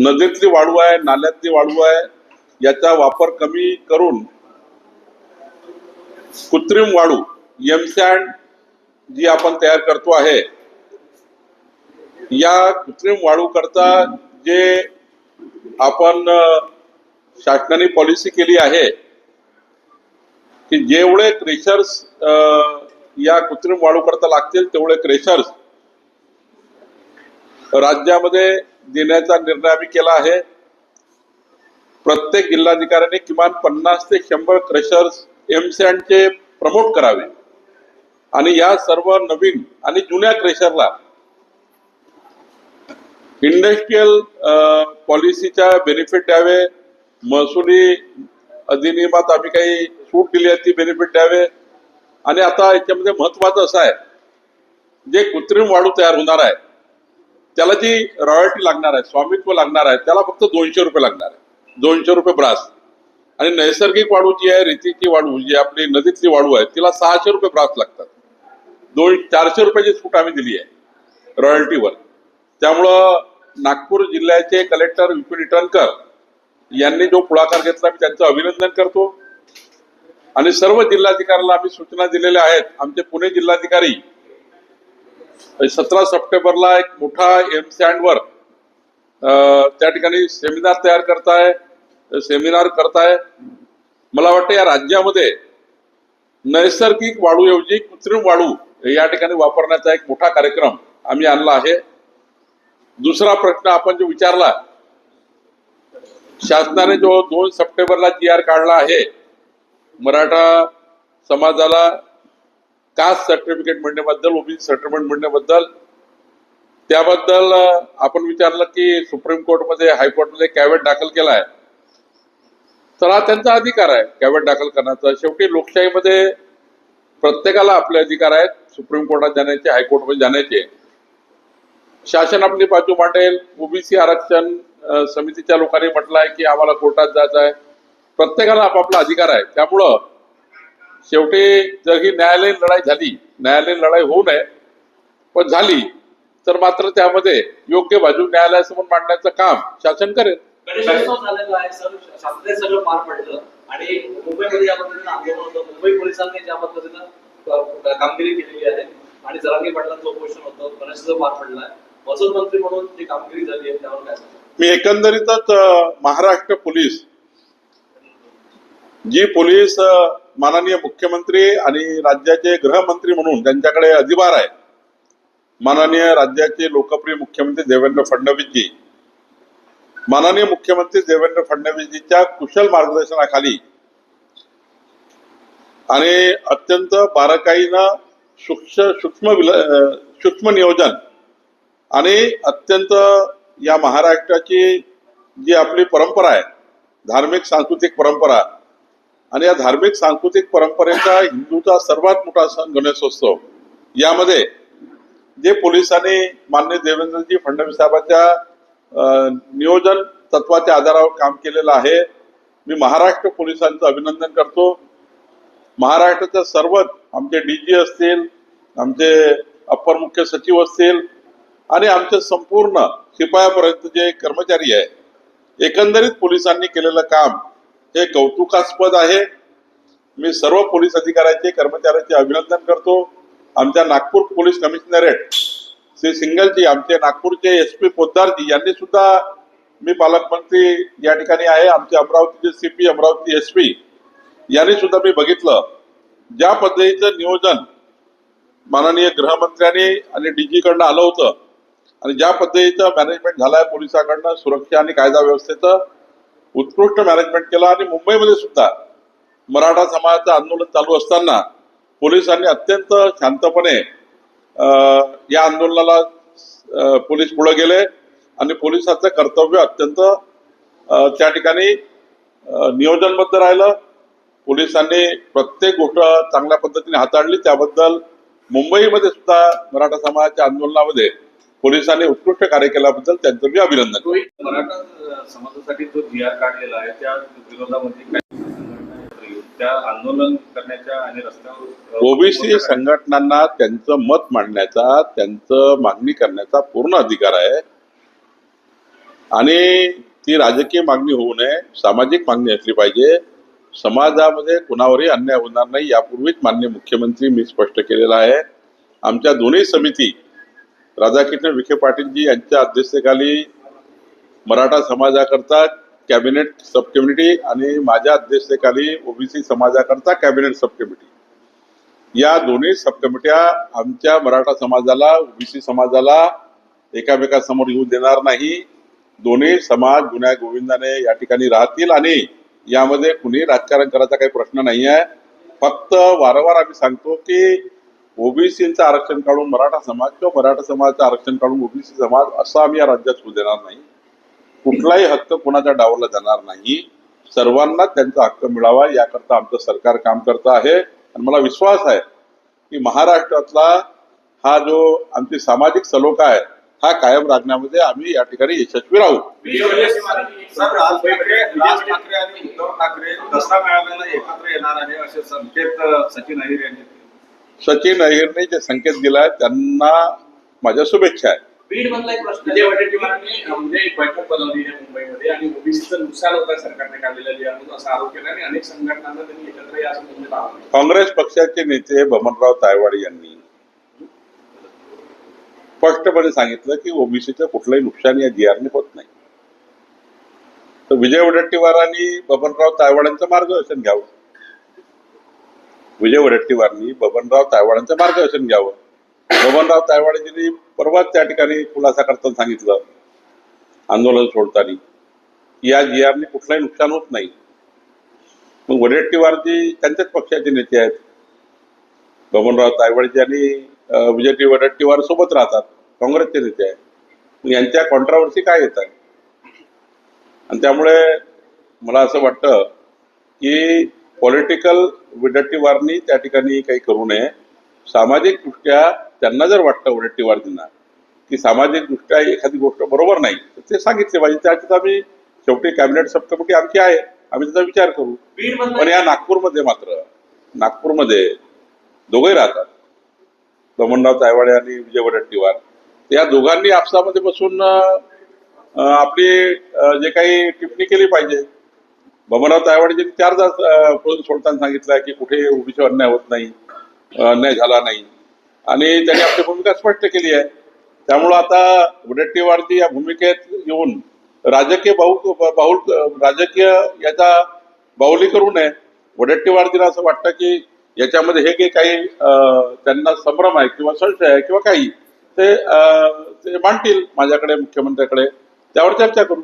नदीतली वाळू आहे नाल्यातली वाळू आहे याचा वापर कमी करून कृत्रिम वाळू एम सँड जी आपण तयार करतो आहे या कृत्रिम वाळू करता जे आपण शासनाने पॉलिसी केली आहे की जेवढे क्रेशर्स या कृत्रिम वाळू करता लागतील तेवढे क्रेशर्स राज्यामध्ये देण्याचा निर्णय आम्ही केला आहे. प्रत्येक जिल्हाधिकाऱ्याने किमान पन्नास ते शंभर क्रशर्स एमसँडचे प्रमोट करावे. आणि या सर्व नवीन आणि जुन्या क्रेशरला इंडस्ट्रीयल पॉलिसीच्या बेनिफिट द्यावे. महसुली अधिनियमात आम्ही काही सूट दिली आहे ती बेनिफिट द्यावे. आणि आता याच्यामध्ये महत्वाचं असं आहे जे कृत्रिम वाळू तयार होणार आहे त्याला जी रॉयल्टी लागणार आहे स्वामित्व लागणार आहे त्याला फक्त दोनशे रुपये लागणार आहे. दोनशे रुपये ब्रास. आणि नैसर्गिक वाळू जी आहे रेतीची वाळू जी आपली नदीतली वाळू आहे तिला सहाशे रुपये ब्रास लागतात. दोन चारशे रुपयाची सूट आम्ही दिली आहे रॉयल्टीवर त्यामुळं नागपूर जिल्ह्याचे कलेक्टर विपिन इटनकर यांनी जो पुढाकार घेतला मी त्यांचं अभिनंदन करतो. आणि सर्व जिल्हाधिकाऱ्याला आम्ही सूचना दिलेल्या आहेत. आमचे पुणे जिल्हाधिकारी सतरा सप्टेंबरला एक मोठा एम सँडवर त्या ठिकाणी सेमिनार तयार करताय सेमिनार करताय. मला वाटतं या राज्यामध्ये नैसर्गिक वाळूऐवजी कृत्रिम वाळू या ठिकाणी वापरण्याचा एक मोठा कार्यक्रम आम्ही आणला आहे. दुसरा प्रश्न आपण जो विचारला शासनाने जो दोन सप्टेंबरला जी आर काढला आहे मराठा समाजाला कास्ट सर्टिफिकेट म्हणण्याबद्दल ओबीसी सर्टिफिकेट म्हणण्याबद्दल त्याबद्दल आपण विचारलं की सुप्रीम कोर्टमध्ये हायकोर्टमध्ये कॅव्हेट दाखल केला आहे तर हा त्यांचा अधिकार आहे कॅव्हेट दाखल करण्याचा. शेवटी लोकशाहीमध्ये प्रत्येकाला आपले अधिकार आहेत सुप्रीम कोर्टात जाण्याचे हायकोर्टमध्ये जाण्याचे. शासन आपली बाजू मांडेल. ओबीसी आरक्षण समितीच्या लोकांनी म्हटलं आहे की आम्हाला कोर्टात जायचं आहे प्रत्येकाला आपापला अधिकार आहे. त्यामुळं शेवटी जर ही न्यायालयीन लढाई झाली न्यायालयीन लढाई होऊ नये पण झाली तर मात्र त्यामध्ये योग्य बाजू न्यायालयासमोर मांडण्याचं काम शासन करेल. आणि मुंबईमध्ये पद्धतीनं आंदोलन होतं मुंबई पोलिसांनी ज्या पद्धतीनं अ, कामगिरी केलेली आहे आणि जरांगी पाटलांचं उपोषण होतं गणेशोत्सव पार पडला आहे. महसूल मंत्री म्हणून जी कामगिरी झाली आहे त्यावर काय सांगता? मी एकंदरीतच महाराष्ट्र पोलीस जी पोलीस माननीय मुख्यमंत्री आणि राज्याचे गृहमंत्री म्हणून त्यांच्याकडे अधिभार आहे माननीय राज्याचे लोकप्रिय मुख्यमंत्री देवेंद्र फडणवीसजी माननीय मुख्यमंत्री देवेंद्र फडणवीसजीच्या कुशल मार्गदर्शनाखाली आणि अत्यंत बारकाईनं सूक्ष्म सूक्ष्म विल- सूक्ष्म नियोजन आणि अत्यंत या महाराष्ट्राची जी आपली परंपरा आहे धार्मिक सांस्कृतिक परंपरा आणि या धार्मिक सांस्कृतिक परंपरेचा हिंदूचा सर्वात मोठा सण गणेशोत्सव. यामध्ये जे पोलिसांनी मान्य देवेंद्रजी फडणवीस साहेबांच्या नियोजन तत्वाच्या आधारावर काम केलेलं आहे. मी महाराष्ट्र पोलिसांचं अभिनंदन करतो. महाराष्ट्राच्या सर्वच आमचे डी जी असतील आमचे अप्पर मुख्य सचिव असतील आणि आमचे संपूर्ण शिपायापर्यंत जे कर्मचारी आहे एकंदरीत पोलिसांनी केलेलं काम हे कौतुकास्पद आहे. मी सर्व पोलीस अधिकाऱ्याचे कर्मचाऱ्याचे अभिनंदन करतो. आमच्या नागपूर पोलीस कमिशनरेट श्री सिंगलजी आमचे नागपूरचे एस पी पोद्दारजी यांनी सुद्धा मी पालकमंत्री या ठिकाणी आहे. आमचे अमरावतीचे सीपी अमरावती एस पी यांनी सुद्धा मी बघितलं. ज्या पद्धतीचं नियोजन माननीय गृहमंत्र्यांनी आणि डीजीकडनं आलं होतं आणि ज्या पद्धतीचं मॅनेजमेंट झालंय पोलिसाकडनं सुरक्षा आणि कायदा व्यवस्थेचं उत्कृष्ट मॅनेजमेंट केलं आणि मुंबईमध्ये सुद्धा मराठा समाजाचं आंदोलन चालू असताना पोलिसांनी अत्यंत शांतपणे या आंदोलनाला पोलीस पुढे गेले आणि पोलिसाचं कर्तव्य अत्यंत त्या ठिकाणी नियोजनबद्ध राहिलं. पोलिसांनी प्रत्येक गोष्ट चांगल्या पद्धतीने हाताळली. त्याबद्दल मुंबईमध्ये सुद्धा मराठा समाजाच्या आंदोलनामध्ये पोलिसांनी उत्कृष्ट कार्य केल्याबद्दल त्यांचं मी अभिनंदन मराठा समाजासाठी जो आर काढलेला आहे त्या विरोधामध्ये काही संघटना येऊन त्या आंदोलन करण्याच्या आणि रस्त्यावर अ, ओबीसी संघटनांना त्यांचं मत मांडण्याचा त्यांचं मागणी करण्याचा पूर्ण अधिकार आहे. आणि ती राजकीय मागणी होऊ नये सामाजिक मागणी असली पाहिजे. समाजामध्ये कुणावरही अन्याय होणार नाही यापूर्वीच मान्य मुख्यमंत्री मी स्पष्ट केलेलं आहे. आमच्या दोन्ही समिती राधाकृष्ण विखे पाटीलजी यांच्या अध्यक्षतेखाली मराठा समाजाकरता कॅबिनेट सब कमिटी आणि माझ्या अध्यक्षतेखाली ओबीसी समाजाकरता कॅबिनेट सब कमिटी या दोन्ही सब कमिट्या आमच्या मराठा समाजाला ओबीसी समाजाला एकामेकासमोर येऊ देणार नाही. दोन्ही समाज गुन्ह्या गोविंदाने या ठिकाणी राहतील आणि यामध्ये कुणी राजकारण करायचा काही प्रश्न नाही आहे फक्त वारंवार आम्ही सांगतो की ओबीसीचं आरक्षण काढून मराठा समाज किंवा मराठा समाजाचं आरक्षण काढून ओबीसी समाज असं आम्ही या राज्यात होऊ देणार नाही. कुठलाही हक्क कोणाच्या डावला जाणार नाही. सर्वांना त्यांचा हक्क मिळावा याकरता आमचं सरकार काम करत आहे. आणि मला विश्वास आहे की महाराष्ट्रातला हा जो आमची सामाजिक सलोखा आहे हा कायम राखण्यामध्ये आम्ही या ठिकाणी यशस्वी राहू. सर राज ठाकरे आणि उद्धव ठाकरे दसरा मेळाव्याला एकत्र येणार आहे असे संकेत सचिन अहिर यांनी सचिन अहिरने जे संकेत दिलाय त्यांना माझ्या शुभेच्छा आहेत. बीड मधला एक प्रश्न विजय वडेट्टीवारांनी म्हणजे एक बैठक बोलावली आहे मुंबईमध्ये आणि ओबीसीचं नुकसान होत आहे सरकारने काढलेल्या लिहामधून असा आरोप केला आणि अनेक संघटनांना त्यांनी एकत्र या संबंधित आवाहन केलं. काँग्रेस पक्षाचे नेते बमनराव तायवाडे यांनी स्पष्टपणे सांगितलं की ओबीसीचं कुठलंही नुकसान या जीआरने होत नाही. तर विजय वडेट्टीवारांनी बबनराव तायवाड्यांचं मार्गदर्शन घ्यावं. विजय वडेट्टीवारांनी बबनराव तायवाड्यांचं मार्गदर्शन घ्यावं. बबनराव तायवाडेजींनी परवाच त्या ठिकाणी खुलासा करताना सांगितलं आंदोलन सोडताना. या जी आरने कुठलंही नुकसान होत नाही. मग वडेट्टीवारजी त्यांच्याच पक्षाचे नेते आहेत. बबनराव तायवाडजी आणि विजय वडेट्टीवार सोबत राहतात काँग्रेसचे नेते आहेत. मग यांच्या कॉन्ट्रावर्सी काय येत आहे आणि त्यामुळे मला असं वाटतं की पॉलिटिकल विडट्टीवारणी त्या ठिकाणी काही करू नये. सामाजिक दृष्ट्या त्यांना जर वाटतं वडेट्टीवारजींना की सामाजिक दृष्ट्या एखादी गोष्ट बरोबर नाही तर ते सांगितले पाहिजे. त्याच्यात आम्ही शेवटी कॅबिनेट सब कमिटी आमची आहे. आम्ही त्याचा विचार करू. पण या नागपूरमध्ये मात्र नागपूरमध्ये दोघे राहतात. दमनराव तायवाडे आणि विजय वडट्टीवार. या दोघांनी आपसामध्ये बसून आपली जे काही टिप्पणी केली पाहिजे बबनराव तायवाडेजींनी चारदा पळून सोडताना सांगितलं की कुठे उभीचा अन्याय होत नाही अन्याय झाला नाही. आणि त्यांनी आपली भूमिका स्पष्ट केली आहे. त्यामुळं आता वडेट्टीवारजी या भूमिकेत येऊन राजकीय बाहू बाहुल राजकीय याचा बाहुली करू नये. वडेट्टीवारजीला असं वाटतं की याच्यामध्ये हे जे काही अं, त्यांना संभ्रम आहे किंवा संशय आहे किंवा काही ते अं, ते मांडतील माझ्याकडे मुख्यमंत्र्याकडे. त्यावर चर्चा करू.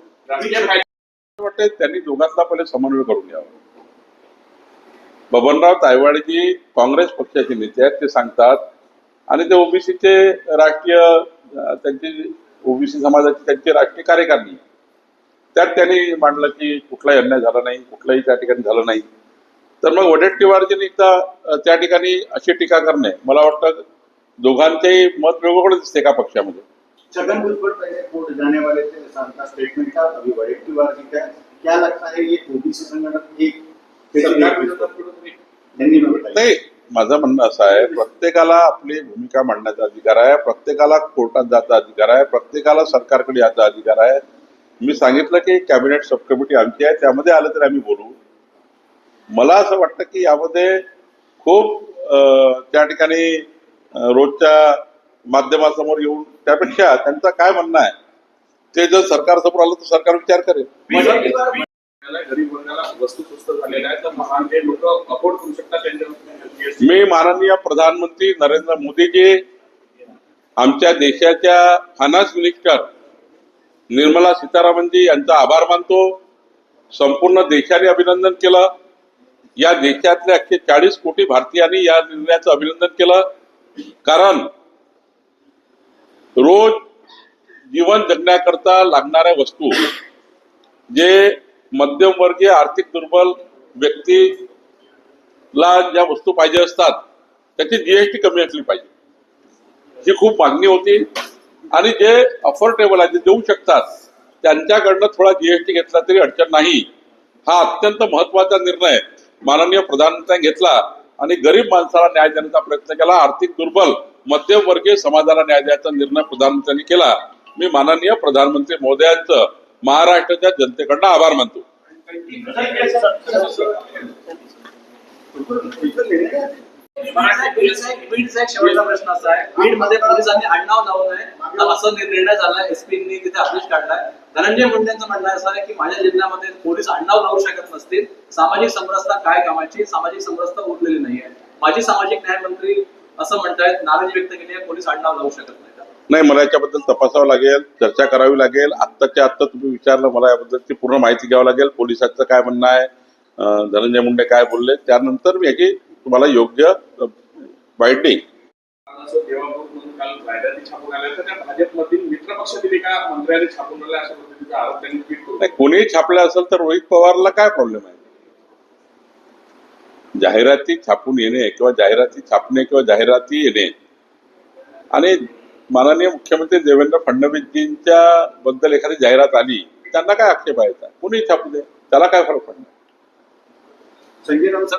वाटतंय त्यांनी दोघांचा पहिले समन्वय करून घ्यावा. बबनराव तायवाडेजी काँग्रेस पक्षाचे नेते आहेत ते सांगतात आणि ते ओबीसीचे राष्ट्रीय त्यांचे ओबीसी समाजाची त्यांची राष्ट्रीय कार्यकारिणी. त्यात त्यांनी मांडलं की कुठलाही अन्याय झाला नाही कुठलाही त्या ठिकाणी झालं नाही. तर मग वडेट्टीवारजींनी एकदा त्या ठिकाणी अशी टीका करणे मला वाटतं दोघांचेही मत वेगवेगळं दिसते एका पक्षामध्ये. छगन भुजबल पहले कोर्ट जाने वाले थे शांता स्टेटमेंट था अभी जी का है। क्या लगता है ये ओबीसी संगठन एक नाही माझं म्हणणं असं आहे प्रत्येकाला आपली भूमिका मांडण्याचा अधिकार आहे प्रत्येकाला कोर्टात जायचा अधिकार आहे प्रत्येकाला सरकारकडे याचा अधिकार आहे. मी सांगितलं की कॅबिनेट सब कमिटी आमची आहे त्यामध्ये आलं तर आम्ही बोलू. मला असं वाटतं की यामध्ये खूप त्या ठिकाणी रोजच्या माध्यमासमोर येऊन त्यापेक्षा त्यांचं काय म्हणणं आहे? ते जर सरकारसमोर आलं तर सरकार विचार करेल. वर्गाला, गरीब वर्गाला वस्तू स्वस्त झालेल्या आहेत तर महान जे लोक अफोर्ड करू शकतात त्यांच्या मी माननीय प्रधानमंत्री नरेंद्र मोदीजी आमच्या देशाच्या फायनान्स मिनिस्टर निर्मला सीतारामनजी यांचा आभार मानतो. संपूर्ण देशाने अभिनंदन केलं. या देशातल्या एकशे चाळीस कोटी भारतीयांनी या निर्णयाचं अभिनंदन केलं. कारण रोज जीवन जगण्याकरता लागणाऱ्या वस्तू जे मध्यमवर्गीय आर्थिक दुर्बल व्यक्तीला ज्या वस्तू पाहिजे असतात त्याची जीएसटी कमी असली पाहिजे. ही खूप मागणी होती. आणि जे अफोर्डेबल आहे जे देऊ शकतात त्यांच्याकडनं थोडा जीएसटी घेतला तरी अडचण नाही. हा अत्यंत महत्त्वाचा निर्णय माननीय प्रधानमंत्र्यांनी घेतला आणि गरीब माणसाला न्याय देण्याचा प्रयत्न केला. आर्थिक दुर्बल मध्यमवर्गीय समाजाला न्याय द्यायचा निर्णय प्रधानमंत्र्यांनी केला. मी माननीय प्रधानमंत्री मोदयांचं महाराष्ट्राच्या जनतेकडनं आभार मानतो. प्रश्न असा आहे बीडमध्ये पोलिसांनी आडनाव लावू असं निर्णय झाला एसपीनी तिथे आदेश काढलाय धनंजय मुंडेंचं म्हणणं असं आहे की माझ्या जिल्ह्यामध्ये पोलीस आडनाव लावू शकत नसतील सामाजिक समरसता काय कामाची? सामाजिक समरसता उरलेली नाहीये. माजी सामाजिक न्याय मंत्री असं म्हणतायत नाराजी व्यक्त केली आहे पोलीस आडनाव लावू शकत नाही नाही मला याच्याबद्दल तपासावं लागेल चर्चा करावी लागेल. आत्ताच्या आत्ता तुम्ही विचारलं मला याबद्दलची पूर्ण माहिती घ्यावं लागेल. पोलिसांचं काय म्हणणं आहे धनंजय मुंडे काय बोलले त्यानंतर मी याची तुम्हाला योग्य करून नाही कोणीही छापलं असेल तर रोहित पवारला काय प्रॉब्लेम आहे? जाहिराती छापून येणे किंवा जाहिराती छापणे किंवा जाहिराती येणे. आणि माननीय मुख्यमंत्री देवेंद्र फडणवीसजींच्या बद्दल एखादी जाहिरात आली त्यांना काय आक्षेप आहे? कोणी छापू दे त्याला काय फरक पडणार? संजय